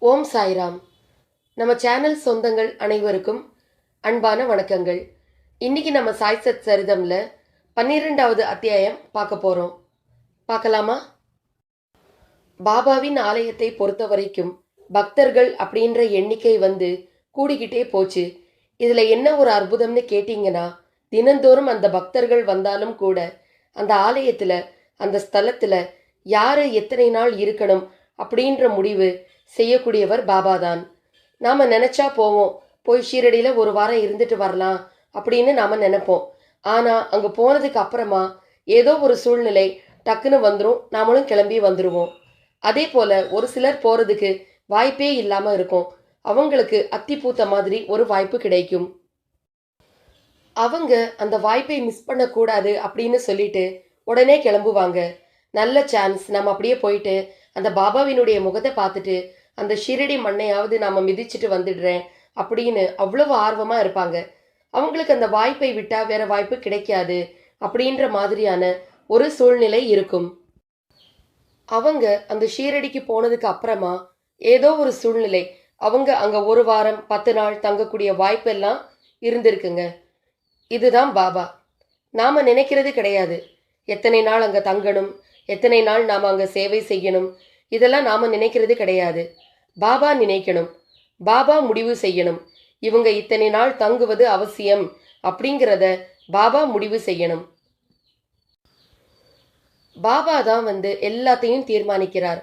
ஓம் சாய்ராம். நம்ம சேனல் சொந்தங்கள் அனைவருக்கும் அன்பான வணக்கங்கள். இன்னைக்கு நம்ம சாய் சத் சரிதம்ல பன்னிரெண்டாவது அத்தியாயம் பார்க்க போறோம். பார்க்கலாமா? பாபாவின் ஆலயத்தை பொறுத்த வரைக்கும் பக்தர்கள் அப்படின்ற எண்ணிக்கை வந்து கூடிக்கிட்டே போச்சு. இதுல என்ன ஒரு அற்புதம்னு கேட்டிங்கன்னா தினந்தோறும் அந்த பக்தர்கள் வந்தாலும் கூட அந்த ஆலயத்துல அந்த ஸ்தலத்துல யாரு எத்தனை நாள் இருக்கணும் அப்படின்ற முடிவு செய்யக்கூடியவர் பாபா தான் நாம நினைச்சா போவோம். போய் ஷீரடியில் ஒரு வாரம் இருந்துட்டு வரலாம் அப்படின்னு நாம நினைப்போம். ஆனால் அங்கே போனதுக்கு அப்புறமா ஏதோ ஒரு சூழ்நிலை டக்குன்னு வந்துடும் நாமளும் கிளம்பி வந்துடுவோம் அதே போல் ஒரு சிலர் போகிறதுக்கு வாய்ப்பே இல்லாமல் இருக்கும். அவங்களுக்கு அத்தி பூத்த மாதிரி ஒரு வாய்ப்பு கிடைக்கும். அவங்க அந்த வாய்ப்பை மிஸ் பண்ணக்கூடாது அப்படின்னு சொல்லிட்டு உடனே கிளம்புவாங்க. நல்ல சான்ஸ் நம்ம அப்படியே போயிட்டு அந்த பாபாவினுடைய முகத்தை பார்த்துட்டு அந்த ஷிரடி மண்ணையாவது நாம மிதிச்சிட்டு வந்துடுறேன் அப்படின்னு அவ்வளவு ஆர்வமா இருப்பாங்க. அவங்களுக்கு அந்த வாய்ப்பை விட்டா வேற வாய்ப்பு கிடைக்காது அப்படின்ற மாதிரியான ஒரு சூழ்நிலை இருக்கும். அவங்க அந்த ஷீரடிக்கு போனதுக்கு அப்புறமா ஏதோ ஒரு சூழ்நிலை. அவங்க அங்க ஒரு வாரம் பத்து நாள் தங்கக்கூடிய வாய்ப்பெல்லாம் இருந்திருக்குங்க. இதுதான் பாபா. நாம நினைக்கிறது கிடையாது. எத்தனை நாள் அங்க தங்கணும் எத்தனை நாள் நாம அங்க சேவை செய்யணும் இதெல்லாம் நாம நினைக்கிறது கிடையாது. பாபா நினைக்கணும். பாபா முடிவு செய்யணும். இவங்க இத்தனை நாள் தங்குவது அவசியம் அப்படிங்கிறத பாபா முடிவு செய்யணும். பாபா தான் வந்து எல்லாத்தையும் தீர்மானிக்கிறார்.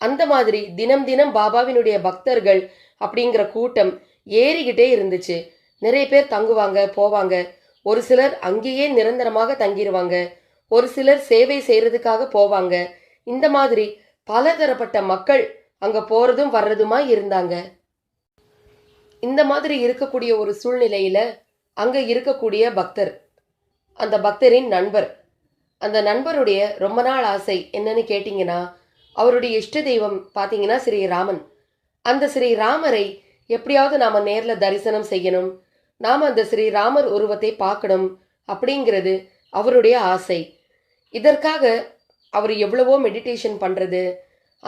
அந்த மாதிரி தினம் தினம் பாபாவினுடைய பக்தர்கள் அப்படிங்கிற கூட்டம் ஏறிக்கிட்டே இருந்துச்சு. நிறைய பேர் தங்குவாங்க போவாங்க. ஒரு சிலர் அங்கேயே நிரந்தரமாக தங்கிடுவாங்க ஒரு சிலர் சேவை செய்கிறதுக்காக போவாங்க. இந்த மாதிரி பலதரப்பட்ட மக்கள் அங்கே போகிறதும் வர்றதுமா இருந்தாங்க. இந்த மாதிரி இருக்கக்கூடிய ஒரு சூழ்நிலையில் அங்கே இருக்கக்கூடிய பக்தர் அந்த பக்தரின் நண்பர் அந்த நண்பருடைய ரொம்ப நாள் ஆசை என்னன்னு கேட்டிங்கன்னா அவருடைய இஷ்ட தெய்வம் பார்த்தீங்கன்னா ஸ்ரீராமன் அந்த ஸ்ரீராமரை எப்படியாவது நாம் நேரில் தரிசனம் செய்யணும் நாம் அந்த ஸ்ரீராமர் உருவத்தை பார்க்கணும் அப்படிங்கிறது அவருடைய ஆசை. இதற்காக அவர் எவ்வளவோ மெடிடேஷன் பண்ணுறது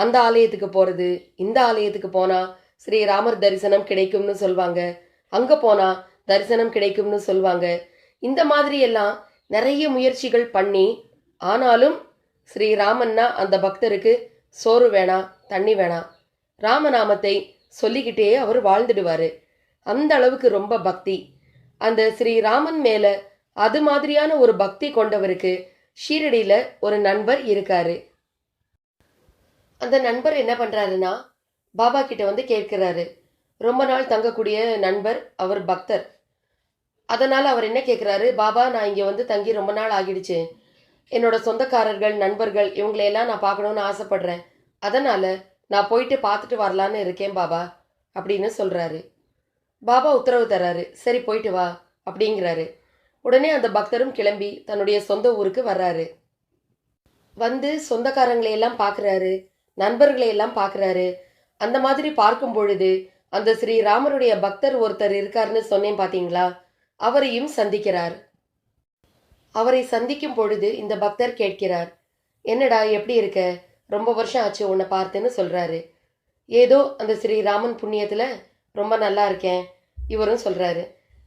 அந்த ஆலயத்துக்கு போகிறது இந்த ஆலயத்துக்கு போனா ஸ்ரீராமர் தரிசனம் கிடைக்கும்னு சொல்வாங்க. அங்கே போனா தரிசனம் கிடைக்கும்னு சொல்வாங்க. இந்த மாதிரி எல்லாம் நிறைய முயற்சிகள் பண்ணி ஆனாலும் ஸ்ரீராமன்னா அந்த பக்தருக்கு சோறு வேணாம் தண்ணி வேணாம் ராமநாமத்தை சொல்லிக்கிட்டே அவர் வாழ்ந்துடுவார். அந்த அளவுக்கு ரொம்ப பக்தி. அந்த ஸ்ரீராமன் மேலே அது மாதிரியான ஒரு பக்தி கொண்டவருக்கு ஷீரடியில் ஒரு நண்பர் இருக்காரு. அந்த நண்பர் என்ன பண்ணுறாருன்னா பாபா கிட்ட வந்து கேட்குறாரு. ரொம்ப நாள் தங்கக்கூடிய நண்பர் அவர் பக்தர். அதனால் அவர் என்ன கேட்குறாரு பாபா நான் இங்கே வந்து தங்கி ரொம்ப நாள் ஆகிடுச்சு. என்னோட சொந்தக்காரர்கள் நண்பர்கள் இவங்களையெல்லாம் நான் பார்க்கணுன்னு ஆசைப்படுறேன். அதனால் நான் போயிட்டு பார்த்துட்டு வரலான்னு இருக்கேன் பாபா அப்படின்னு சொல்கிறாரு பாபா உத்தரவு தர்றாரு சரி போயிட்டு வா அப்படிங்கிறாரு. உடனே அந்த பக்தரும் கிளம்பி தன்னுடைய சொந்த ஊருக்கு வர்றாரு. வந்து சொந்தக்காரங்களையெல்லாம் பார்க்குறாரு. நண்பர்களை எல்லாம் பார்க்குறாரு. அந்த மாதிரி பார்க்கும் பொழுது அந்த ஸ்ரீராமருடைய பக்தர் ஒருத்தர் இருக்காருன்னு சொன்னேன் பார்த்தீங்களா அவரையும் சந்திக்கிறார். அவரை சந்திக்கும் பொழுது இந்த பக்தர் கேட்கிறார் என்னடா எப்படி இருக்க? ரொம்ப வருஷம் ஆச்சு உன்னை பார்த்துன்னு சொல்கிறாரு ஏதோ அந்த ஸ்ரீராமன் புண்ணியத்தில் ரொம்ப நல்லா இருக்கேன் இவரும் சொல்கிறாரு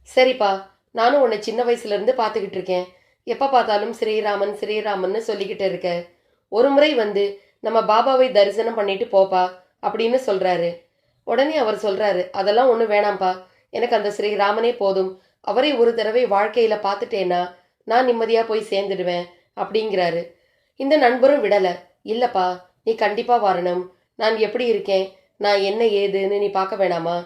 சரிப்பா நானும் உன்னை சின்ன வயசுலேருந்து பார்த்துக்கிட்டு இருக்கேன். எப்போ பார்த்தாலும் ஸ்ரீராமன் ஸ்ரீராமன்னு சொல்லிக்கிட்டு இருக்க. ஒரு முறை வந்து நம்ம பாபாவை தரிசனம் பண்ணிட்டு போப்பா அப்படின்னு சொல்றாரு. உடனே அவர் சொல்றாரு அதெல்லாம் ஒன்றும் வேணாம்ப்பா. எனக்கு அந்த ஸ்ரீராமனே போதும். அவரை ஒரு தடவை வாழ்க்கையில பார்த்துட்டேன்னா நான் நிம்மதியா போய் சேர்ந்துடுவேன் அப்படிங்கிறாரு. இந்த நண்பரும் விடல. இல்லப்பா நீ கண்டிப்பா வரணும். நான் எப்படி இருக்கேன்? நான் என்ன ஏதுன்னு நீ பார்க்க வேணாமா?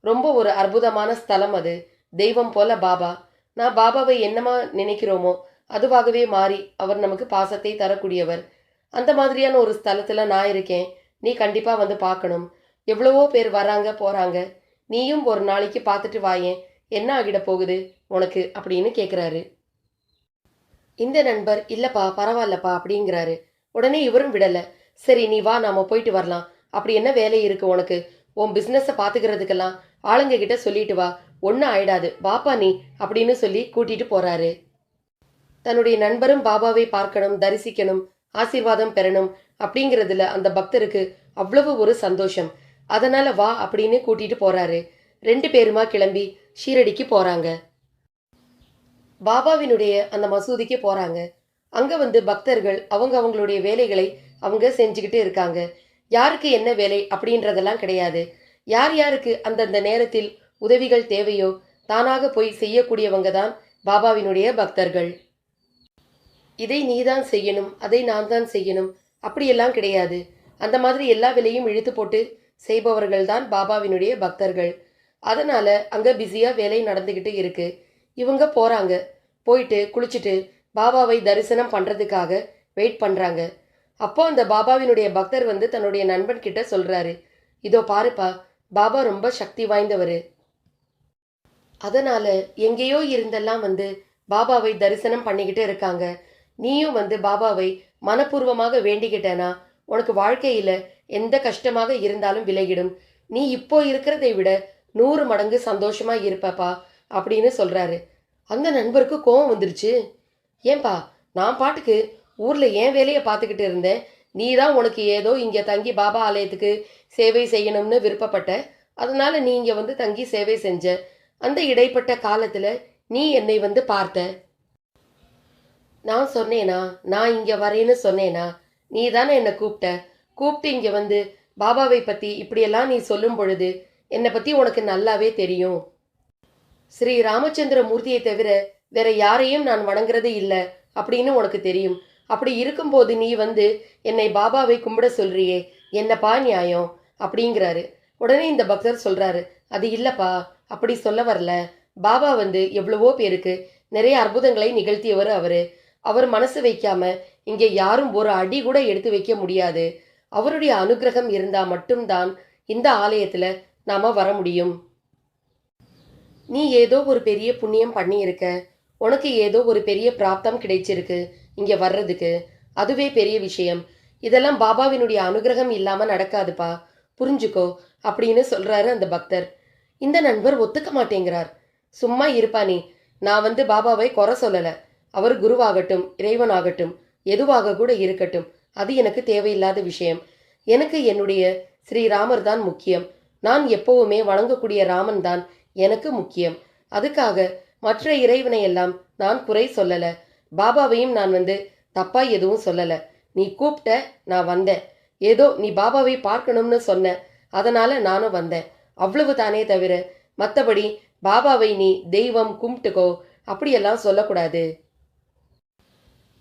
ரொம்ப ஒரு அற்புதமான ஸ்தலம் அது. தெய்வம் போல பாபா. நான் பாபாவை என்னமா நினைக்கிறோமோ அதுவாகவே மாறி அவர் நமக்கு பாசத்தை தரக்கூடியவர். அந்த மாதிரியான ஒரு ஸ்தலத்தில் நான் இருக்கேன். நீ கண்டிப்பாக வந்து பார்க்கணும். எவ்வளவோ பேர் வராங்க போகிறாங்க நீயும் ஒரு நாளைக்கு பார்த்துட்டு வாயேன். என்ன ஆகிட போகுது உனக்கு? அப்படின்னு கேட்குறாரு இந்த நண்பர் இல்லைப்பா பரவாயில்லப்பா அப்படிங்கிறாரு. உடனே இவரும் விடலை. சரி நீ வா நாம் போயிட்டு வரலாம். அப்படி என்ன வேலை இருக்கு உனக்கு? உன் பிஸ்னஸை பார்த்துக்கிறதுக்கெல்லாம் ஆளுங்க கிட்ட சொல்லிட்டு வா. ஒன்றும் ஆயிடாது. வாப்பா நீ அப்படின்னு சொல்லி கூட்டிட்டு போறாரு. தன்னுடைய நண்பரும் பாபாவை பார்க்கணும் தரிசிக்கணும். ஆசீர்வாதம் பெறணும் அப்படிங்கிறதுல அந்த பக்தருக்கு அவ்வளவு ஒரு சந்தோஷம். அதனால வா அப்படின்னு கூட்டிட்டு போறாரு. ரெண்டு பேருமா கிளம்பி ஷீரடிக்கு போறாங்க. பாபாவினுடைய அந்த மசூதிக்கு போறாங்க. அங்க வந்து பக்தர்கள் அவங்க அவங்களுடைய வேலைகளை அவங்க செஞ்சுக்கிட்டு இருக்காங்க. யாருக்கு என்ன வேலை அப்படின்றதெல்லாம் கிடையாது. யார் யாருக்கு அந்தந்த நேரத்தில் உதவிகள் தேவையோ தானாக போய் செய்யக்கூடியவங்க தான் பாபாவினுடைய பக்தர்கள். இதை நீதான் செய்யணும் அதை நான் தான் செய்யணும். அப்படியெல்லாம் கிடையாது. அந்த மாதிரி எல்லா வேலையும் இழுத்து போட்டு செய்பவர்கள் தான் பாபாவினுடைய பக்தர்கள். அதனால அங்கே பிஸியாக வேலை நடந்துக்கிட்டு இருக்கு. இவங்க போகிறாங்க போயிட்டு குளிச்சுட்டு பாபாவை தரிசனம் பண்ணுறதுக்காக வெயிட் பண்ணுறாங்க அப்போ அந்த பாபாவினுடைய பக்தர் வந்து தன்னுடைய நண்பன் கிட்ட சொல்கிறாரு இதோ பாருப்பா பாபா ரொம்ப சக்தி வாய்ந்தவர். அதனால எங்கேயோ இருந்தெல்லாம் வந்து பாபாவை தரிசனம் பண்ணிக்கிட்டு இருக்காங்க. நீயும் வந்து பாபாவை மனப்பூர்வமாக வேண்டிக்கிட்டேனா? உனக்கு வாழ்க்கையில் எந்த கஷ்டமாக இருந்தாலும் விலகிடும். நீ இப்போ இருக்கிறதை விட நூறு மடங்கு சந்தோஷமா இருப்பப்பா அப்படின்னு சொல்றாரு. அந்த நண்பருக்கு கோவம் வந்துருச்சு. ஏன்பா நான் பாட்டுக்கு ஊர்ல ஏன் வேலையை பார்த்துக்கிட்டு இருந்தேன். நீ தான் உனக்கு ஏதோ இங்க தங்கி பாபா ஆலயத்துக்கு சேவை செய்யணும்னு விருப்பப்பட்ட. அதனால நீ இங்க வந்து தங்கி சேவை செஞ்ச. அந்த இடைப்பட்ட காலத்துல நீ என்னை வந்து பார்த்த. நான் சொன்னேனா? நான் இங்கே வரேன்னு சொன்னேனா? நீ தானே என்னை கூப்பிட்ட. கூப்பிட்டு இங்கே வந்து பாபாவை பற்றி இப்படியெல்லாம் நீ சொல்லும் பொழுது என்னை பற்றி உனக்கு நல்லாவே தெரியும். ஸ்ரீ ராமச்சந்திர மூர்த்தியை தவிர வேற யாரையும் நான் வணங்குறது இல்லை அப்படின்னு உனக்கு தெரியும். அப்படி இருக்கும்போது நீ வந்து என்னை பாபாவை கும்பிட சொல்றியே என்னப்பா நியாயம்? அப்படிங்கிறாரு. உடனே இந்த பக்தர் சொல்றாரு அது இல்லப்பா அப்படி சொல்ல வரல. பாபா வந்து எவ்வளவோ பேருக்கு நிறைய அற்புதங்களை நிகழ்த்தியவர் அவரு. அவர் மனசு வைக்காம இங்கே யாரும் ஒரு அடி கூட எடுத்து வைக்க முடியாது. அவருடைய அனுகிரகம் இருந்தா மட்டும்தான் இந்த ஆலயத்துல நாம வர முடியும். நீ ஏதோ ஒரு பெரிய புண்ணியம் பண்ணியிருக்க. உனக்கு ஏதோ ஒரு பெரிய பிராப்தம் கிடைச்சிருக்கு இங்க வர்றதுக்கு. அதுவே பெரிய விஷயம். இதெல்லாம் பாபாவினுடைய அனுகிரகம் இல்லாம நடக்காதுப்பா. புரிஞ்சுக்கோ அப்படின்னு சொல்றாரு அந்த பக்தர். இந்த நண்பர் ஒத்துக்க மாட்டேங்கிறார். சும்மா இருப்பா நீ. நான் வந்து பாபாவை குறை சொல்லலை. அவர் குருவாகட்டும் இறைவனாகட்டும் எதுவாக கூட இருக்கட்டும். அது எனக்கு தேவையில்லாத விஷயம். எனக்கு என்னுடைய ஸ்ரீராமர் தான் முக்கியம். நான் எப்பவுமே வணங்கக்கூடிய ராமன் தான் எனக்கு முக்கியம். அதுக்காக மற்ற இறைவனை எல்லாம் நான் குறை சொல்லல. பாபாவையும் நான் வந்து தப்பா எதுவும் சொல்லல. நீ கூப்பிட்ட நான் வந்தேன். ஏதோ நீ பாபாவை பார்க்கணும்னு சொன்ன அதனால நானும் வந்தேன். அவ்வளவு தானே தவிர மற்றபடி பாபாவை நீ தெய்வம் கும்பிட்டுக்கோ அப்படியெல்லாம் சொல்லக்கூடாது.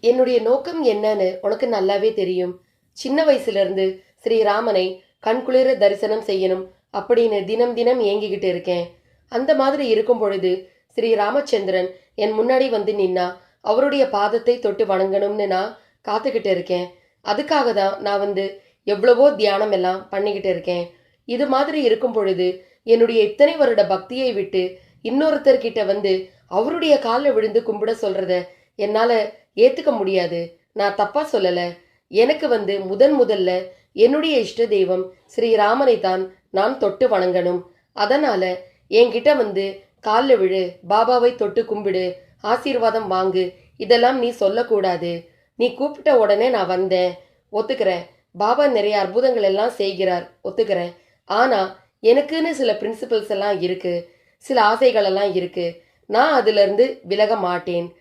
என்னுடைய நோக்கம் என்னன்னு உனக்கு நல்லாவே தெரியும். சின்ன வயசுலேருந்து ஸ்ரீராமனை கண்குளிர தரிசனம் செய்யணும் அப்படின்னு தினம் தினம் ஏங்கிக்கிட்டு இருக்கேன். அந்த மாதிரி இருக்கும் பொழுது ஸ்ரீ ராமச்சந்திரன் என் முன்னாடி வந்து நின்னா அவருடைய பாதத்தை தொட்டு வணங்கணும்னு நான் காத்துக்கிட்டு இருக்கேன். அதுக்காக தான் நான் வந்து எவ்வளவோ தியானம் எல்லாம் பண்ணிக்கிட்டு இருக்கேன். இது மாதிரி இருக்கும் பொழுது என்னுடைய இத்தனை வருட பக்தியை விட்டு இன்னொருத்தர்கிட்ட வந்து அவருடைய காலில் விழுந்து கும்பிட சொல்றத என்னால் ஏத்துக்க முடியாது. நான் தப்பா சொல்லல. எனக்கு வந்து முதன் முதல்ல என்னுடைய இஷ்ட தெய்வம் ஸ்ரீராமனை தான் நான் தொட்டு வணங்கணும். அதனால என்கிட்ட வந்து காலில் விழு பாபாவை தொட்டு கும்பிடு ஆசீர்வாதம் வாங்கு. இதெல்லாம் நீ சொல்லக்கூடாது. நீ கூப்பிட்ட உடனே நான் வந்தேன். ஒத்துக்கிறேன். பாபா நிறைய அற்புதங்கள் எல்லாம் செய்கிறார். ஒத்துக்கிறேன். ஆனா எனக்குன்னு சில பிரின்சிபல்ஸ் எல்லாம் இருக்கு. சில ஆசைகள் எல்லாம் இருக்கு. நான் அதுலேருந்து விலக மாட்டேன்.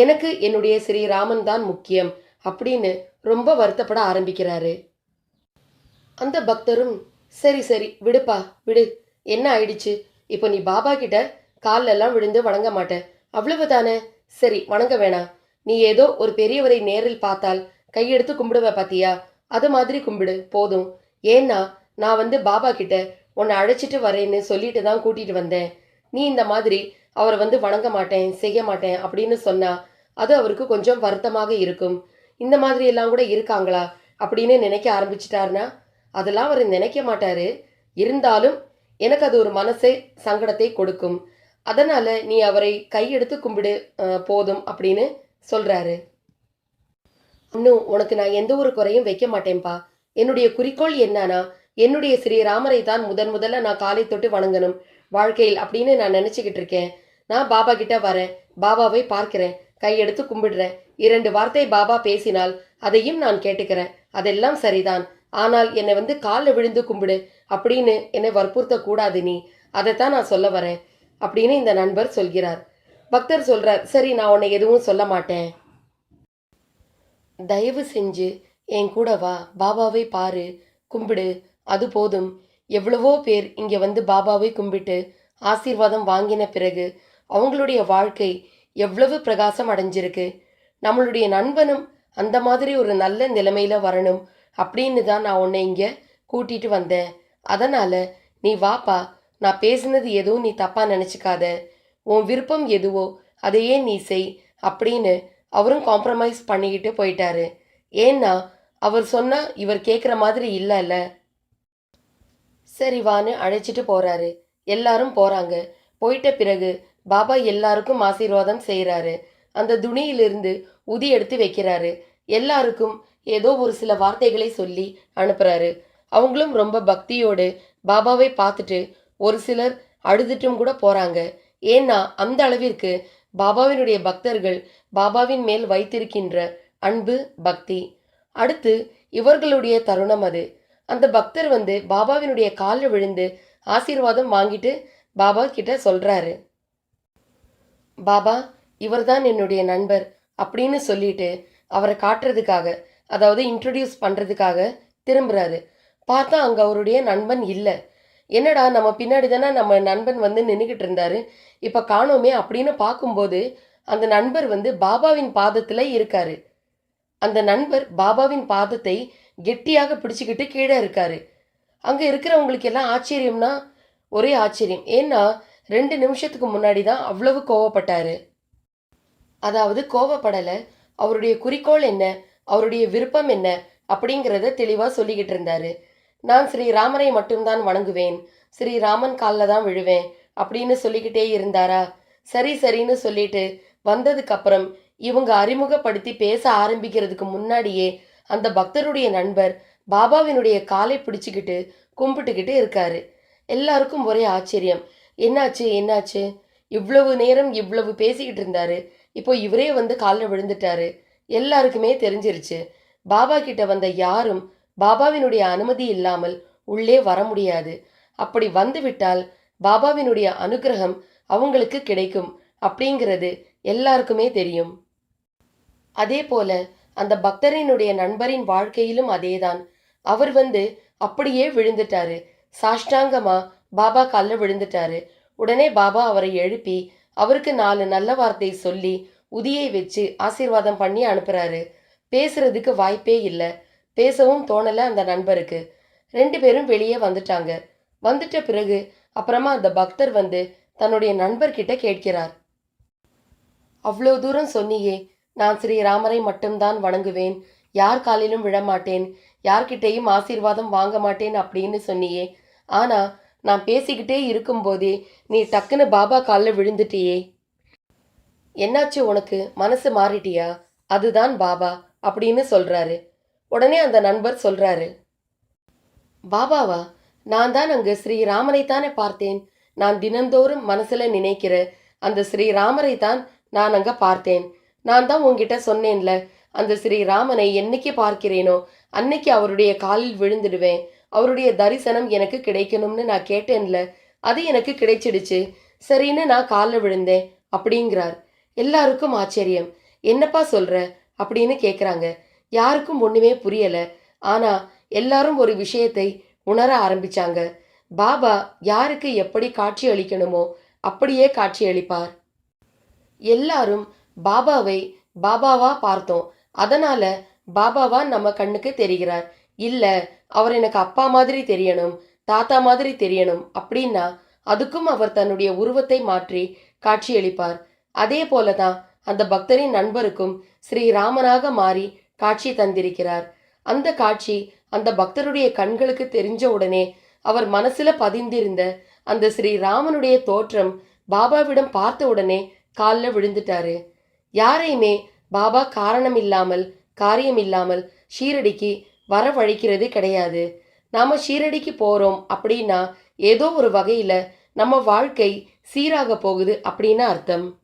எனக்கு என்னுடைய ஸ்ரீராமன் தான் முக்கியம் அப்படின்னு ரொம்ப வருத்தப்பட ஆரம்பிக்கிறாரு. அந்த பக்தரும் சரி சரி விடுப்பா விடு. என்ன ஆயிடுச்சு? இப்போ நீ பாபா கிட்ட காலெல்லாம் விழுந்து வணங்க மாட்ட. அவ்வளவுதானே? சரி வணங்க வேணாம் நீ ஏதோ ஒரு பெரியவரை நேரில் பார்த்தால் கையெடுத்து கும்பிடுவ பாத்தியா? அது மாதிரி கும்பிடு போதும். ஏன்னா நான் வந்து பாபா கிட்ட உன்னை அழைச்சிட்டு வரேன்னு சொல்லிட்டு தான் கூட்டிட்டு வந்தேன். நீ இந்த மாதிரி அவரை வந்து வணங்க மாட்டேன் செய்ய மாட்டேன் அப்படின்னு சொன்னா அது அவருக்கு கொஞ்சம் வருத்தமாக இருக்கும். இந்த மாதிரி எல்லாம் கூட இருக்காங்களா அப்படின்னு நினைக்க ஆரம்பிச்சிட்டாருன்னா அதெல்லாம் அவர் நினைக்க மாட்டாரு. இருந்தாலும் எனக்கு அது ஒரு மனசை சங்கடத்தை கொடுக்கும். அதனால நீ அவரை கையெடுத்து கும்பிடு போதும் அப்படின்னு சொல்றாரு. இன்னும் உனக்கு நான் எந்த ஒரு குறையும் வைக்க மாட்டேன்பா. என்னுடைய குறிக்கோள் என்னன்னா என்னுடைய ஸ்ரீராமரை தான் முதன் முதல்ல நான் காலை தொட்டு வணங்கணும். வாழ்க்கையில் அப்படின்னு நான் நினைச்சுக்கிட்டு இருக்கேன். நான் பாபா கிட்ட வரேன். பாபாவை பார்க்கிறேன். கையெடுத்து கும்பிடுறேன். இரண்டு வார்த்தை பாபா பேசினால் அதையும் நான் கேட்டுக்கிறேன். அதெல்லாம் சரிதான். ஆனால் என்னை வந்து காலில் விழுந்து கும்பிடு. அப்படின்னு என்னை வற்புறுத்த கூடாது நீ. அதைத்தான் நான் சொல்ல வரேன். அப்படின்னு இந்த நண்பர் சொல்கிறார். பக்தர் சொல்றார் சரி நான் உன்னை எதுவும் சொல்ல மாட்டேன். தயவு செஞ்சு என் கூட வா. பாபாவை பாரு. கும்பிடு. அது போதும். எவ்வளவோ பேர் இங்கே வந்து பாபாவை கும்பிட்டு ஆசீர்வாதம் வாங்கின பிறகு அவங்களுடைய வாழ்க்கை எவ்வளவு பிரகாசம் அடைஞ்சிருக்கு? நம்மளுடைய நண்பனும் அந்த மாதிரி ஒரு நல்ல நிலைமையில் வரணும் அப்படின்னு தான் நான் உன்னை இங்கே கூட்டிட்டு வந்தேன். அதனால் நீ வாப்பா நான் பேசினது எதுவும் நீ தப்பாக நினச்சிக்காத. உன் விருப்பம் எதுவோ அதையே நீ செய் அப்படின்னு அவரும் காம்ப்ரமைஸ் பண்ணிக்கிட்டு போயிட்டாரு. ஏன்னா அவர் சொன்னால் இவர் கேட்குற மாதிரி இல்லைல்ல. சரி வான்னு அழைச்சிட்டு போகிறாரு எல்லாரும் போகிறாங்க போயிட்ட பிறகு பாபா எல்லாருக்கும் ஆசீர்வாதம் செய்கிறாரு அந்த துணியிலிருந்து உதி எடுத்து வைக்கிறாரு. எல்லாருக்கும் ஏதோ ஒரு சில வார்த்தைகளை சொல்லி அனுப்புறாரு. அவங்களும் ரொம்ப பக்தியோடு பாபாவை பார்த்துட்டு ஒரு சிலர் அழுதுட்டும் கூட போகிறாங்க ஏன்னா அந்த அளவிற்கு பாபாவினுடைய பக்தர்கள் பாபாவின் மேல் வைத்திருக்கின்ற அன்பு பக்தி. அடுத்து இவர்களுடைய தருணம் அது. அந்த பக்தர் வந்து பாபாவினுடைய காலில் விழுந்து ஆசீர்வாதம் வாங்கிட்டு பாபா கிட்ட சொல்கிறாரு பாபா இவர்தான் என்னுடைய நண்பர் அப்படின்னு சொல்லிட்டு அவரை காட்டுறதுக்காக அதாவது இன்ட்ரடியூஸ் பண்ணுறதுக்காக திரும்புகிறாரு பார்த்தா அங்கே அவருடைய நண்பன் இல்லை. என்னடா நம்ம பின்னாடி தானே நம்ம நண்பன் வந்து நின்றுக்கிட்டு இருந்தாரு. இப்போ காணோமே அப்படின்னு பார்க்கும்போது அந்த நண்பர் வந்து பாபாவின் பாதத்தில் இருக்காரு. அந்த நண்பர் பாபாவின் பாதத்தை கெட்டியாக பிடிச்சிக்கிட்டு கீழே இருக்காரு. அங்கே இருக்கிறவங்களுக்கு எல்லாம் ஆச்சரியம்னா ஒரே ஆச்சரியம். ஏன்னா ரெண்டு நிமிஷத்துக்கு முன்னாடி தான் அவ்வளவு கோவப்பட்டாரு. அதாவது கோவப்படலை அவருடைய குறிக்கோள் என்ன அவருடைய விருப்பம் என்ன அப்படிங்கிறத தெளிவாக சொல்லிக்கிட்டு இருந்தாரு. நான் ஸ்ரீராமரை மட்டும்தான் வணங்குவேன் ஸ்ரீராமன் காலில் தான் விழுவேன் அப்படின்னு சொல்லிக்கிட்டே இருந்தாரா? சரி சரின்னு சொல்லிட்டு வந்ததுக்கப்புறம் இவங்க அறிமுகப்படுத்தி பேச ஆரம்பிக்கிறதுக்கு முன்னாடியே அந்த பக்தருடைய நண்பர் பாபாவினுடைய காலை பிடிச்சிக்கிட்டு கும்பிட்டுக்கிட்டு இருக்காரு. எல்லாருக்கும் ஒரே ஆச்சரியம். என்னாச்சு என்னாச்சு? இவ்வளவு நேரம் இவ்வளவு பேசிக்கிட்டு இருந்தாரு. இப்போ இவரே வந்து காலில் விழுந்துட்டாரு. எல்லாருக்குமே தெரிஞ்சிருச்சு. பாபா கிட்ட வந்த யாரும் பாபாவினுடைய அனுமதி இல்லாமல் உள்ளே வர முடியாது. அப்படி வந்துவிட்டால் பாபாவினுடைய அனுகிரகம் அவங்களுக்கு கிடைக்கும் அப்படிங்கிறது எல்லாருக்குமே தெரியும். அதே போல அந்த பக்தரினுடைய நண்பரின் வாழ்க்கையிலும் அதேதான். அவர் வந்து அப்படியே விழுந்துட்டாரு. சாஷ்டாங்கமா பாபா காலில் விழுந்துட்டாரு. உடனே பாபா அவரை எழுப்பி அவருக்கு நாலு நல்ல வார்த்தை சொல்லி உதியை வச்சு ஆசீர்வாதம் பண்ணி அனுப்புறாரு. பேசுறதுக்கு வாய்ப்பே இல்லை. பேசவும் தோணல அந்த நண்பருக்கு. ரெண்டு பேரும் வெளியே வந்துட்டாங்க. வந்துட்ட பிறகு அப்புறமா அந்த பக்தர் வந்து தன்னுடைய நண்பர்கிட்ட கேட்கிறார். அவ்வளோ தூரம் சொன்னியே நான் ஸ்ரீராமரை மட்டும்தான் வணங்குவேன். யார் காலிலும் விழமாட்டேன். யார்கிட்டேயும் ஆசீர்வாதம் வாங்க மாட்டேன் அப்படின்னு சொன்னியே. ஆனால் நான் பேசிக்கிட்டே இருக்கும்போதே நீ டக்குன்னு பாபா காலில் விழுந்துட்டியே. என்னாச்சு உனக்கு? மனசு மாறிட்டியா? அதுதான் பாபா அப்படின்னு சொல்கிறாரு உடனே அந்த நண்பர் சொல்கிறாரு பாபாவா நான் தான் அங்கு ஸ்ரீராமனை தானே பார்த்தேன். நான் தினந்தோறும் மனசில் நினைக்கிற அந்த ஸ்ரீராமரை தான் நான் அங்கே பார்த்தேன். நான் தான் உங்ககிட்ட சொன்னேன்ல அந்த ஸ்ரீராமனை என்னைக்கு பார்க்கிறேனோ அன்னைக்கு அவருடைய காலில் விழுந்துடுவேன். அவருடைய தரிசனம் எனக்கு கிடைக்கணும்னு நான் கேட்டேன்ல அது எனக்கு கிடைச்சிடுச்சு. சரின்னு நான் காலில் விழுந்தேன் அப்படிங்கிறார். எல்லாருக்கும் ஆச்சரியம். என்னப்பா சொல்ற? அப்படின்னு கேட்குறாங்க யாருக்கும் ஒன்றுமே புரியல. ஆனால் எல்லாரும் ஒரு விஷயத்தை உணர ஆரம்பிச்சாங்க. பாபா யாருக்கு எப்படி காட்சி அளிக்கணுமோ அப்படியே காட்சி அளிப்பார். எல்லாரும் பாபாவை பாபாவா பார்த்தோம். அதனால பாபாவா நம்ம கண்ணுக்கு தெரிகிறார். இல்லை அவர் எனக்கு அப்பா மாதிரி தெரியணும் தாத்தா மாதிரி தெரியணும் அப்படின்னா அதுக்கும் அவர் தன்னுடைய உருவத்தை மாற்றி காட்சியளிப்பார். அதே போலதான் அந்த பக்தரின் நண்பருக்கும் ஸ்ரீராமனாக மாறி காட்சி தந்திருக்கிறார். அந்த காட்சி அந்த பக்தருடைய கண்களுக்கு தெரிஞ்ச உடனே அவர் மனசுல பதிந்திருந்த அந்த ஸ்ரீராமனுடைய தோற்றம் பாபாவிடம் பார்த்த உடனே காலில் விழுந்துட்டாரு. யாரையுமே பாபா காரணம் இல்லாமல் காரியம் இல்லாமல் ஷீரடிக்கு வரவழைக்கிறது கிடையாது. நாம் ஷீரடிக்கு போகிறோம் அப்படின்னா ஏதோ ஒரு வகையில் நம்ம வாழ்க்கை சீராக போகுது அப்படின்னு அர்த்தம்.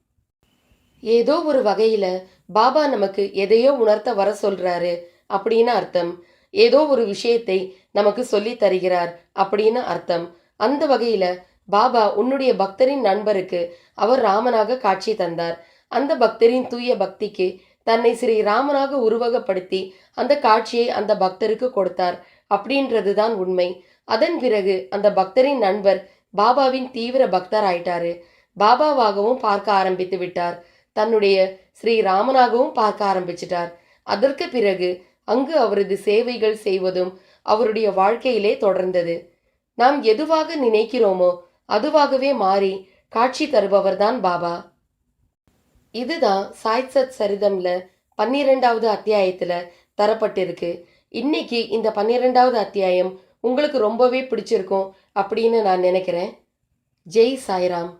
ஏதோ ஒரு வகையில் பாபா நமக்கு எதையோ உணர்த்த வர சொல்கிறாரு அப்படின்னு அர்த்தம். ஏதோ ஒரு விஷயத்தை நமக்கு சொல்லித் தருகிறார் அப்படின்னு அர்த்தம். அந்த வகையில் பாபா உன்னுடைய பக்தரின் நண்பருக்கு அவர் ராமனாக காட்சி தந்தார். அந்த பக்தரின் தூய பக்திக்கு தன்னை ஸ்ரீ ராமனாக உருவகப்படுத்தி அந்த காட்சியை அந்த பக்தருக்கு கொடுத்தார். அப்படின்றது தான் உண்மை. அதன் பிறகு அந்த பக்தரின் நண்பர் பாபாவின் தீவிர பக்தர் ஆயிட்டாரு பாபாவாகவும் பார்க்க ஆரம்பித்து விட்டார். தன்னுடைய ஸ்ரீ ராமனாகவும் பார்க்க ஆரம்பிச்சிட்டார். அதற்கு பிறகு அங்கு அவரது சேவைகள் செய்வதும் அவருடைய வாழ்க்கையிலே தொடர்ந்தது. நாம் எதுவாக நினைக்கிறோமோ அதுவாகவே மாறி காட்சி தருபவர்தான் பாபா. இதுதான் சாய் சத் சரிதம்ல பன்னிரெண்டாவது அத்தியாயத்துல தரப்பட்டிருக்கு. இன்னைக்கு இந்த பன்னிரெண்டாவது அத்தியாயம் உங்களுக்கு ரொம்பவே பிடிச்சிருக்கும் அப்படின்னு நான் நினைக்கிறேன். ஜெய் சாய்ராம்.